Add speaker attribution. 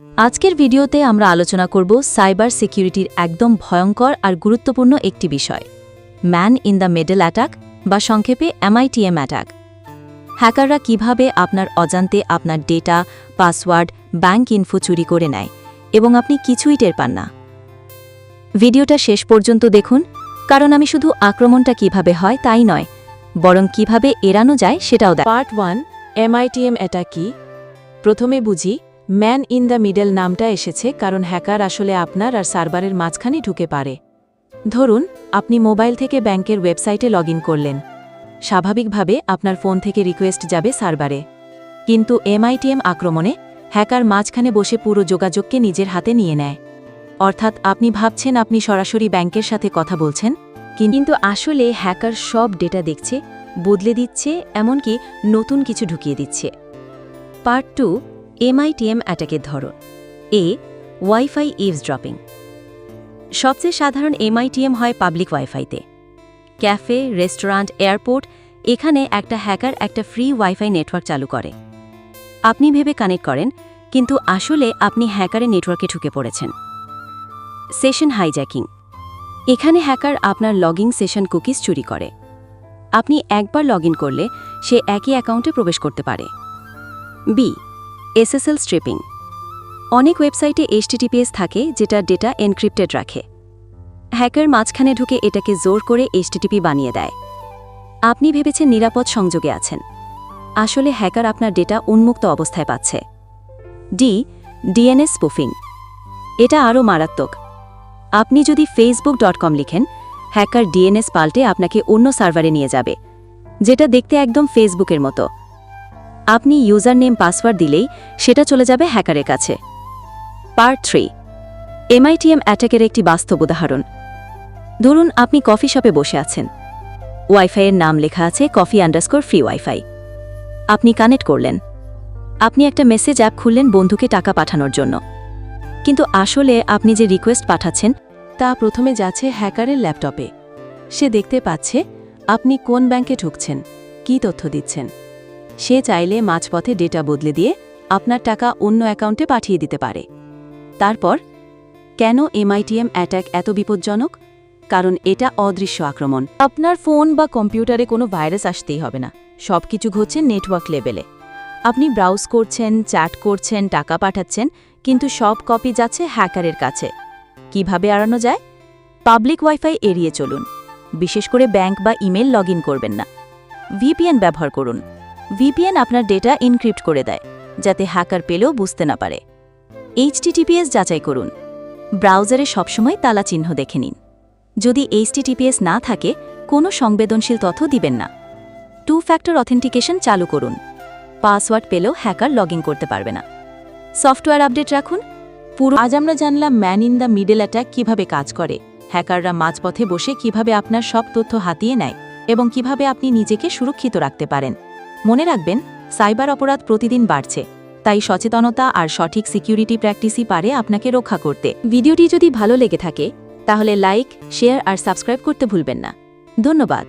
Speaker 1: আজকের ভিডিওতে আমরা আলোচনা করব সাইবার সিকিউরিটির একদম ভয়ঙ্কর আর গুরুত্বপূর্ণ একটি বিষয়, man in the middle attack বা সংক্ষেপে এমআইটিএম অ্যাটাক। হ্যাকাররা কীভাবে আপনার অজান্তে আপনার ডেটা, পাসওয়ার্ড, ব্যাংক ইনফো চুরি করে নেয় এবং আপনি কিছুই টের পান না। ভিডিওটা শেষ পর্যন্ত দেখুন, কারণ আমি শুধু আক্রমণটা কীভাবে হয় তাই নয়, বরং কীভাবে এড়ানো যায় সেটাও দেখ
Speaker 2: পার্ট ওয়ান, এমআইটিএম এটা কি? প্রথমে বুঝি ম্যান ইন দ্য মিডল নামটা এসেছে কারণ হ্যাকার আসলে আপনার আর সার্ভারের মাঝখানে ঢুকে পারে। ধরুন, আপনি মোবাইল থেকে ব্যাংকের ওয়েবসাইটে লগ করলেন। স্বাভাবিকভাবে আপনার ফোন থেকে রিকোয়েস্ট যাবে সার্ভারে। কিন্তু এমআইটিএম আক্রমণে হ্যাকার মাঝখানে বসে পুরো যোগাযোগকে নিজের হাতে নিয়ে নেয়। অর্থাৎ আপনি ভাবছেন আপনি সরাসরি ব্যাংকের সাথে কথা বলছেন,
Speaker 1: কিন্তু আসলে হ্যাকার সব ডেটা দেখছে, বদলে দিচ্ছে, এমনকি নতুন কিছু ঢুকিয়ে দিচ্ছে। পার্ট টু এমআইটিএম অ্যাটাকের ধরন এ ওয়াইফাই ইভস ড্রপিং সবচেয়ে সাধারণ এমআইটিএম হয় পাবলিক ওয়াইফাইতে ক্যাফে রেস্টুরেন্ট এয়ারপোর্ট এখানে একটা হ্যাকার একটা ফ্রি ওয়াইফাই নেটওয়ার্ক চালু করে। আপনি ভেবে কানেক্ট করেন, কিন্তু আসলে আপনি হ্যাকারের নেটওয়ার্কে ঢুকে পড়েছেন। সেশন হাইজ্যাকিং এখানে হ্যাকার আপনার লগইন সেশন কুকিজ চুরি করে। আপনি একবার লগ করলে সে একই অ্যাকাউন্টে প্রবেশ করতে পারে। B SSL stripping. অনেক ওয়েবসাইটে এইচটিটিপিএস থাকে যেটা ডেটা এনক্রিপ্টেড রাখে। হ্যাকার মাঝখানে ঢুকে এটাকে জোর করে এইচটিটিপি বানিয়ে দেয়। আপনি ভেবেছেন নিরাপদ সংযোগে আছেন। আসলে হ্যাকার আপনার ডেটা উন্মুক্ত অবস্থায় পাচ্ছে। D, DNS spoofing. এটা আরও মারাত্মক। আপনি যদি ফেসবুক ডট কম লিখেন, হ্যাকার ডিএনএস পাল্টে আপনাকে অন্য সার্ভারে নিয়ে যাবে, যেটা দেখতে একদম ফেসবুকের মতো। আপনি ইউজার নেম পাসওয়ার্ড দিলেই সেটা চলে যাবে হ্যাকারের কাছে। পার্ট থ্রি, এমআইটিএম অ্যাটাকের একটি বাস্তব উদাহরণ। ধরুন আপনি কফি শপে বসে আছেন। ওয়াইফাইয়ের নাম লেখা আছে কফি আন্ডারস্কোর ফ্রি ওয়াইফাই। আপনি কানেক্ট করলেন। আপনি একটা মেসেজ অ্যাপ খুললেন বন্ধুকে টাকা পাঠানোর জন্য। কিন্তু আসলে আপনি যে রিকোয়েস্ট পাঠাচ্ছেন,
Speaker 2: তা প্রথমে যাচ্ছে হ্যাকারের ল্যাপটপে। সে দেখতে পাচ্ছে আপনি কোন ব্যাংকে ঢুকছেন, কি তথ্য দিচ্ছেন। সে চাইলে মাঝপথে ডেটা বদলে দিয়ে আপনার টাকা অন্য অ্যাকাউন্টে পাঠিয়ে দিতে পারে। তারপর, কেন এমআইটিএম অ্যাট্যাক এত বিপজ্জনক? কারণ এটা অদৃশ্য আক্রমণ। আপনার ফোন বা কম্পিউটারে কোনো ভাইরাস আসতেই হবে না। সব কিছু ঘটছে নেটওয়ার্ক লেভেলে। আপনি ব্রাউজ করছেন, চ্যাট করছেন, টাকা পাঠাচ্ছেন, কিন্তু সব কপি যাচ্ছে হ্যাকারের কাছে। কীভাবে এড়ানো যায়? পাবলিক ওয়াইফাই এড়িয়ে চলুন। বিশেষ করে ব্যাংক বা ইমেল লগ করবেন না। ভিপিএন ব্যবহার করুন। ভিপিএন আপনার ডেটা ইনক্রিপ্ট করে দেয়, যাতে হ্যাকার পেলেও বুঝতে না পারে। এইচটিটিপিএস যাচাই করুন। ব্রাউজারে সবসময় তালা চিহ্ন দেখে নিন। যদি এইচটিটিপিএস না থাকে, কোনো সংবেদনশীল তথ্য দিবেন না। টু ফ্যাক্টর অথেন্টিকেশন চালু করুন। পাসওয়ার্ড পেলেও হ্যাকার লগ করতে পারবে না। সফটওয়্যার আপডেট রাখুন। পুরো আজ আমরা জানলাম man in the middle attack কীভাবে কাজ করে হ্যাকাররা মাঝপথে বসে কীভাবে আপনার সব তথ্য হাতিয়ে নেয়, এবং কীভাবে আপনি নিজেকে সুরক্ষিত রাখতে পারেন। মনে রাখবেন, সাইবার অপরাধ প্রতিদিন বাড়ছে, তাই সচেতনতা আর সঠিক সিকিউরিটি প্র্যাকটিসই পারে আপনাকে রক্ষা করতে। ভিডিওটি যদি ভালো লেগে থাকে, তাহলে লাইক, শেয়ার আর সাবস্ক্রাইব করতে ভুলবেন না। ধন্যবাদ।